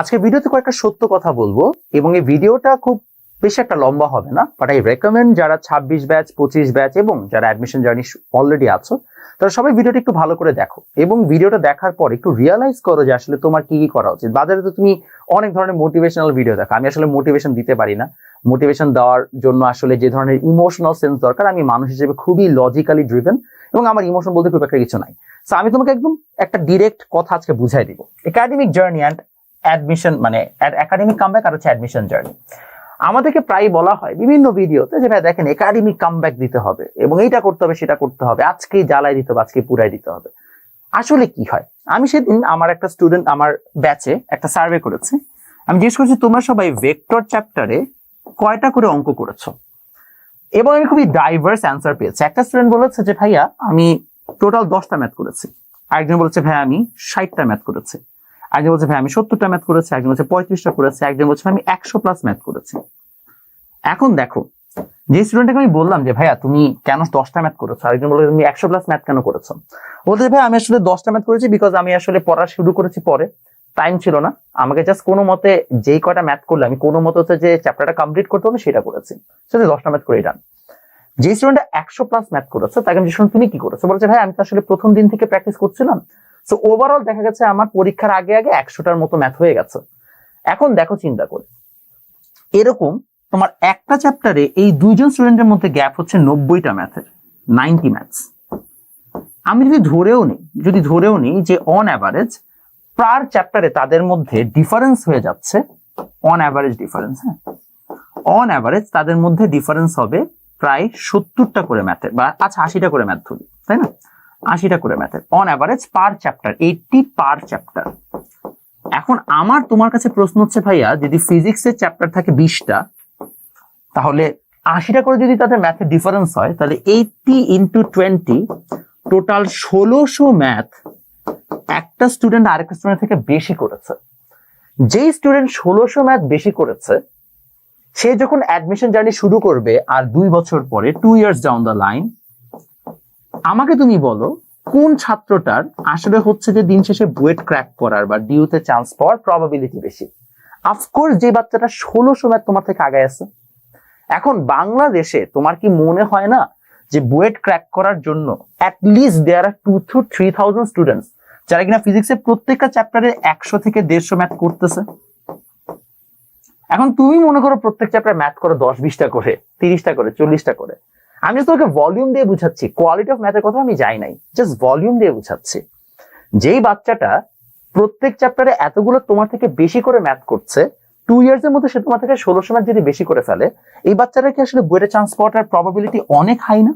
আজকে ভিডিওতে কয়েকটা সত্য কথা বলব, এবং এই ভিডিওটা খুব বেশি একটা লম্বা হবে না বাট আই রেকমেন্ড যারা ছাব্বিশ ব্যাচ, পঁচিশ ব্যাচ, এবং যারা অ্যাডমিশন জার্নি অলরেডি আছো, তারা সবাই ভিডিওটা একটু ভালো করে দেখো, এবং ভিডিওটা দেখার পর একটু রিয়েলাইজ করো যে আসলে তোমার কি কি করা উচিত। বাজারে তো তুমি অনেক ধরনের মোটিভেশনাল ভিডিও দেখো, আমি আসলে মোটিভেশন দিতে পারি না। মোটিভেশন দেওয়ার জন্য আসলে যে ধরনের ইমোশনাল সেন্স দরকার, আমি মানুষ হিসেবে খুবই লজিক্যালি ড্রিভেন এবং আমার ইমোশন বলতে খুব একটা কিছু নাই। আমি তোমাকে একদম একটা ডিরেক্ট কথা আজকে বুঝাই দিব। একাডেমিক জার্নি অ্যান্ড অ্যাডমিশন মানে একাডেমিক কামব্যাক আর হচ্ছে অ্যাডমিশন জার্নি আমাদেরকে প্রায় বলা হয় বিভিন্ন ভিডিওতে যে ভাই দেখেন একাডেমিক কামব্যাক দিতে হবে এবং এইটা করতে হবে, সেটা করতে হবে আজকে জ্বালাই দিতে হবে আজকে পুরাই দিতে হবে। আসলে কি হয়? আমি সেদিন আমার একটা স্টুডেন্ট আমার ব্যাচে একটা সার্ভে করেছে। আমি জিজ্ঞেস করছি, তোমরা সবাই ভেক্টর চ্যাপ্টারে কয়টা করে অঙ্ক করেছ? এবং আমি খুবই ডাইভার্স অ্যান্সার পেয়েছি। একটা স্টুডেন্ট বলেছে যে, ভাইয়া, আমি টোটাল দশটা ম্যাথ করেছি। আরেকজন বলেছে ভাই আমি ষাটটা ম্যাথ করেছি। একজন বলছে, ভাই, আমি সত্তরটা ম্যাথ করেছি, একজন বলছে, পঁয়ত্রিশটা করেছি, একজন বলছে আমি একশো প্লাস ম্যাথ করেছি। এখন দেখো, যে স্টুডেন্টকে আমি বললাম যে, ভাইয়া, তুমি কেন দশটা ম্যাথ করেছ? আরেকজন বলছে তুমি একশো প্লাস ম্যাথ কেন করেছ? বলছে, ভাই, আমি আসলে দশটা ম্যাথ করেছি বিকজ আমি আসলে পড়া শুরু করেছি পরে। টাইম ছিল না। আমাকে জাস্ট কোনো মতে যেই কটা ম্যাথ করলে, আমি কোনো মতে হচ্ছে যে চ্যাপ্টারটা কমপ্লিট করতে হবে, সেটা করেছি। সেটা দশটা ম্যাথ করে ডান যে স্টুডেন্ট একশো প্লাস ম্যাথ করেছে, তাকে আমি তুমি কি করেছ? বলছে, ভাই, আমি তো আসলে প্রথম দিন থেকে প্র্যাকটিস করছিলাম। সো ওভারঅল দেখা গেছে আমার পরীক্ষার আগে আগে একশোটার মতো ম্যাথ হয়ে গেছে। এখন দেখো চিন্তা করে। এরকম তোমার একটা চ্যাপ্টারে এই দুইজন স্টুডেন্টের মধ্যে গ্যাপ হচ্ছে নব্বইটা ম্যাথের নাইনটি ম্যাথস আমি যদি ধরেও নিই, যদি ধরেও নিই যে অন অ্যাভারেজ পার চ্যাপ্টারে তাদের মধ্যে ডিফারেন্স হয়ে যাচ্ছে অন অ্যাভারেজ ডিফারেন্স হ্যাঁ? অন অ্যাভারেজ তাদের মধ্যে ডিফারেন্স হবে প্রায় সত্তরটা করে ম্যাথের বা আচ্ছা আশিটা করে ম্যাথ ধরি, তাই না? আশিটা করে ম্যাথের on average per chapter eighty per chapter এখন আমার তোমার কাছে প্রশ্ন হচ্ছে, ভাইয়া, যদি ফিজিক্সের চ্যাপ্টার থাকে বিশটা, তাহলে আশিটা করে যদি তাদের ম্যাথের ডিফারেন্স হয়, তাহলে এইটটি ইন্টু টোয়েন্টি টোটাল ষোলোশো ম্যাথ একটা স্টুডেন্ট আরেকটা স্টুডেন্ট থেকে বেশি করেছে। যেই স্টুডেন্ট ষোলোশো ম্যাথ বেশি করেছে, সে যখন অ্যাডমিশন জার্নি শুরু করবে, আর দুই বছর পরে two years down the line আমাকে তুমি বলো কোন ছাত্রটার আসলে হচ্ছে যে দিন শেষে বুয়েট ক্র্যাক করার বা ডিউতে চান্স পাওয়ার প্রবাবিলিটি বেশি? আফকোর্স যে বাচ্চাটা ষোলোশো ম্যাথ তোমার থেকে আগে আছে। এখন বাংলাদেশে তোমার কি মনে হয় না যে বুয়েট ক্র্যাক করার জন্য at least there are two two three thousand students যারা কিনা ফিজিক্সের প্রত্যেকটা চ্যাপ্টারে একশো থেকে দেড়শো ম্যাথ করতেছে? এখন তুমি মনে করো প্রত্যেক চ্যাপ্টার ম্যাথ করো দশ বিশটা করে, তিরিশটা করে, চল্লিশটা করে। আমি তোকে ভলিউম দিয়ে বুঝাচ্ছি। কোয়ালিটি অফ ম্যাথের কথা আমি যাই নাই। জাস্ট ভলিউম দিয়ে বুঝাচ্ছি। যেই বাচ্চাটা প্রত্যেক চ্যাপ্টারে এতগুলো তোমার থেকে বেশি করে ম্যাথ করছে টু ইয়ার্স এর মধ্যে সে তোমার থেকে ষোলোশো ম্যাথ যদি বেশি করে ফেলে, এই বাচ্চাটা কি আসলে বইয়ের চান্স পাওয়াটার প্রবাবিলিটি অনেক হাই না?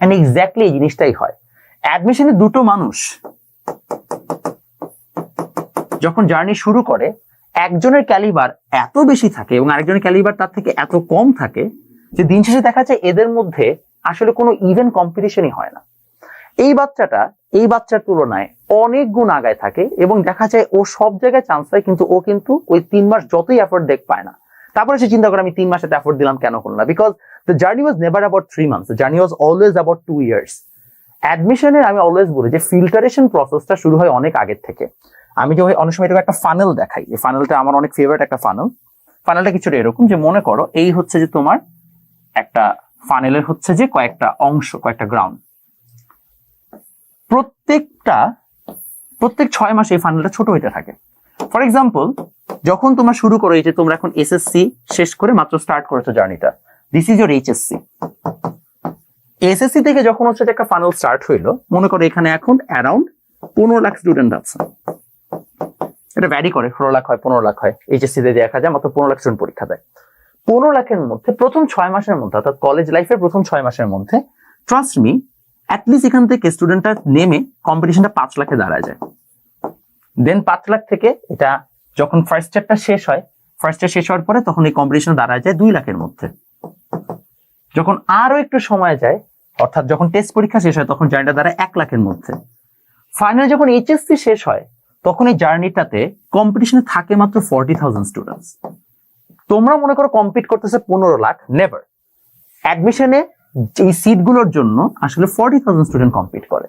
এন্ড এক্স্যাক্টলি এই জিনিসটাই হয়। অ্যাডমিশনে দুটো মানুষ যখন জার্নি শুরু করে, একজনের ক্যালিবার এত বেশি থাকে এবং আরেকজনের ক্যালিবার তার থেকে এত কম থাকে যে দিন শেষে দেখা যায় এদের মধ্যে আসলে কোনো ইভেন কম্পিটিশনই হয় না। এই বাচ্চাটা, এই বাচ্চার তুলনায় অনেক গুণ আগায় থাকে এবং দেখা যায় ও সব জায়গায় চান্স পায়, কিন্তু ও কিন্তু ওই তিন মাস যতই এফোর্ট দেখ পায় না। তারপরে সে চিন্তা করে, আমি তিন মাসে এফোর্ট দিলাম, কেন হলো না? Because the journey was never about three months journey was always about two years অ্যাডমিশনের আমি অলওয়েজ বলি যে ফিল্টারেশন প্রসেসটা শুরু হয় অনেক আগের থেকে। আমি যে অনেক সময় এরকম একটা ফানেল দেখাই। এই ফানেলটা আমার অনেক ফেভারিট একটা ফানেল ফানেলটা কিছুটা এরকম যে, মনে করো, এই হচ্ছে যে তোমার একটা ফানেলের হচ্ছে যে কয়েকটা অংশ, কয়েকটা গ্রাউন্ড প্রত্যেকটা, প্রত্যেক ছয় মাসে এই ফানেলটা ছোট হইতে থাকে। ফর এক্সাম্পল যখন তোমরা শুরু করো, এই যে তোমরা এখন এসএসসি শেষ করে মাত্র স্টার্ট করেছ জার্নিটা this is your HSC SSC থেকে যখন হচ্ছে একটা ফানেল স্টার্ট হইল, মনে করো এখানে এখন অ্যারাউন্ড পনেরো লাখ স্টুডেন্ট আছে। এটা ভ্যারি করে, ষোলো লাখ হয়, পনেরো লাখ হয় এইচএসসি তে দেখা যায় মাত্র পনেরো লাখ স্টুডেন্ট পরীক্ষা দেয়। পনেরো লাখের মধ্যে, প্রথম ছয় মাসের মধ্যে, অর্থাৎ কলেজ লাইফের প্রথম ছয় মাসের মধ্যে ট্রাস্ট মি অ্যাটলিস্ট এখান থেকে স্টুডেন্টটা নেমে কম্পিটিশনটা পাঁচ লাখে দাঁড়ায় যায়। দেন পাঁচ লাখ থেকে এটা যখন ফার্স্ট ইয়ারটা শেষ হয় ফার্স্ট ইয়ার শেষ হওয়ার পরে তখন এই কম্পিটিশন দাঁড়ায় যায় দুই লাখের মধ্যে। যখন আরও একটু সময় যায়, অর্থাৎ যখন টেস্ট পরীক্ষা শেষ হয়, তখন জার্নিটা দাঁড়ায় এক লাখের মধ্যে। ফাইনাল যখন এইচএসসি শেষ হয়, তখন এই জার্নিটাতে কম্পিটিশনে থাকে মাত্র ফর্টি থাউজেন্ড স্টুডেন্টস তোমরা মনে করো কম্পিট করতেছে পনেরো লাখ নেভার অ্যাডমিশনে এই সিটগুলোর জন্য আসলে ফর্টি থাউজেন্ড স্টুডেন্ট কম্পিট করে।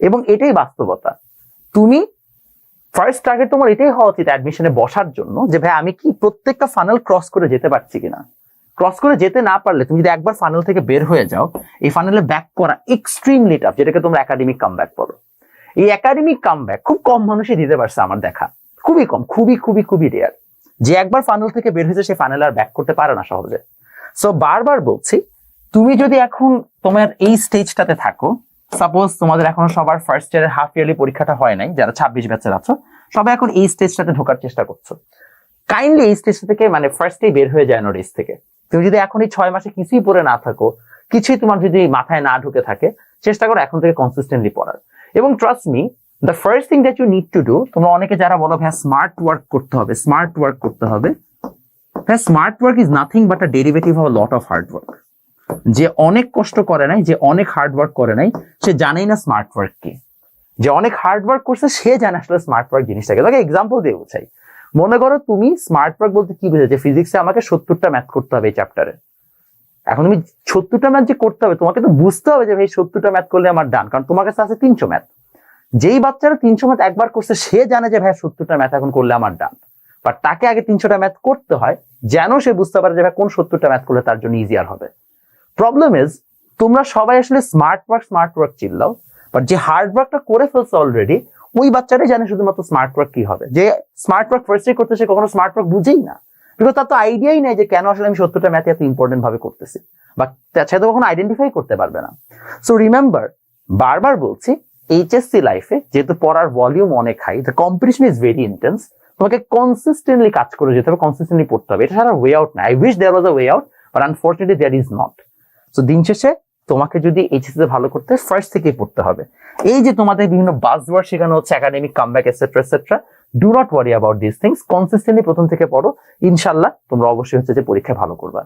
এবং এটাই বাস্তবতা। তুমি ফার্স্ট টার্গেট তোমার এটাই হওয়া উচিত অ্যাডমিশনে বসার জন্য যে, ভাই, আমি কি প্রত্যেকটা ফানেল ক্রস করে যেতে পারছি কিনা? ক্রস করে যেতে না পারলে, তুমি যদি একবার ফানেল থেকে বের হয়ে যাও, এই ফানেলে ব্যাক করা এক্সট্রিমলি টাফ যেটাকে তোমরা একাডেমিক কাম ব্যাক বলো। এই একাডেমিক কাম ব্যাক খুব কম মানুষই দিতে পারছে আমার দেখা। খুবই কম, খুবই খুবই খুবই রেয়ার যে একবার ফানেল থেকে বের হয়েছে, সে ফানেল আর ব্যাক করতে পারে না সহজে। সো বারবার বলছি, তুমি যদি এখন তোমার এই স্টেজটাতে থাকো সাপোজ তোমাদের এখনও সবার ফার্স্ট ইয়ারের হাফ ইয়ারলি পরীক্ষাটা হয় নাই, যারা ছাব্বিশ ব্যাচের আছো, সবাই এখন এই স্টেজটাতে ঢোকার চেষ্টা করছ। কাইন্ডলি এই স্টেজ থেকে মানে ফার্স্টেই বের হয়ে যায় না রেস থেকে। তুমি যদি এখন এই ছয় মাসে কিছুই পড়ে না থাকো, কিছুই তোমার যদি মাথায় না ঢুকে থাকে, চেষ্টা করো এখন থেকে কনসিস্টেন্টলি পড়ার। এবং trust me the first thing that you need to do তোমরা অনেকে যারা বলো হ্যাঁ স্মার্ট ওয়ার্ক করতে হবে স্মার্ট ওয়ার্ক করতে হবে। হ্যাঁ smart work is nothing but a derivative of lot of hard work যে অনেক কষ্ট করে নাই, যে অনেক হার্ড ওয়ার্ক করে নাই, সে জানেই না স্মার্ট ওয়ার্ক কি। যে অনেক হার্ড ওয়ার্ক করছে, সে জানে আসলে স্মার্ট ওয়ার্ক জিনিসটাকে। তোকে এক্সাম্পল দিয়ে বোঝাই। মনে করো তুমি স্মার্ট ওয়ার্ক বলতে কি বুঝেছে ফিজিক্সে আমাকে সত্তরটা ম্যাথ করতে হবে এই চ্যাপ্টারে এখন তুমি সত্তরটা ম্যাথ যে করতে হবে, তোমাকে তো বুঝতে হবে যে, ভাই, সত্তরটা ম্যাথ করলে আমার ডান কারণ তোমার কাছে আছে তিনশো ম্যাথ যেই বাচ্চারা তিনশো ম্যাথ একবার করছে, সে জানে যে, ভাই, সত্তরটা ম্যাথ এখন করলে আমার ডান বাট তাকে আগে তিনশোটা ম্যাথ করতে হয়, যেন সে বুঝতে পারে যে, ভাই, কোন সত্তরটা ম্যাথ করলে তার জন্য ইজিয়ার হবে? প্রবলেম ইজ তোমরা সবাই আসলে স্মার্ট ওয়ার্ক স্মার্ট ওয়ার্ক চিল্লাও বাট যে হার্ড ওয়ার্কটা করে ফেলছে অলরেডি ওই বাচ্চাটাই জানে শুধুমাত্র স্মার্ট ওয়ার্ক কি হবে। যে স্মার্ট ওয়ার্ক ফার্স্ট করতে সে কখনো স্মার্ট ওয়ার্ক বুঝেই না। বিকজ তার তো আইডিয়াই নেই যে, কেন আসলে আমি সত্তরটা ম্যাথ এত ইম্পর্টেন্ট ভাবে করতেছি? বা সে তো কখনো আইডেন্টিফাই করতে পারবে না। সো রিমেম্বার বারবার বলছি এইচএসসি লাইফে যেহেতু পড়ার ভলিউম অনেক high the competition is very intense তোমাকে কনসিস্টেন্টলি কাজ করে যেতে হবে কনসিস্টেন্টলি পড়তে হবে। এটা ছাড়া ওয়ে আউট না। I wish there was a way out but unfortunately there is not so দিন শেষে তোমাকে যদি এইচএসসি ভালো করতে ফার্স্ট থেকেই পড়তে হবে। এই যে তোমাদের বিভিন্ন বাজওয়ার্ড শেখানো হচ্ছে academic comeback etcetera etcetera do not worry about this things consistently প্রথম থেকে পড়ো। ইনশাল্লাহ তোমরা অবশ্যই হচ্ছে যে পরীক্ষায় ভালো করবা।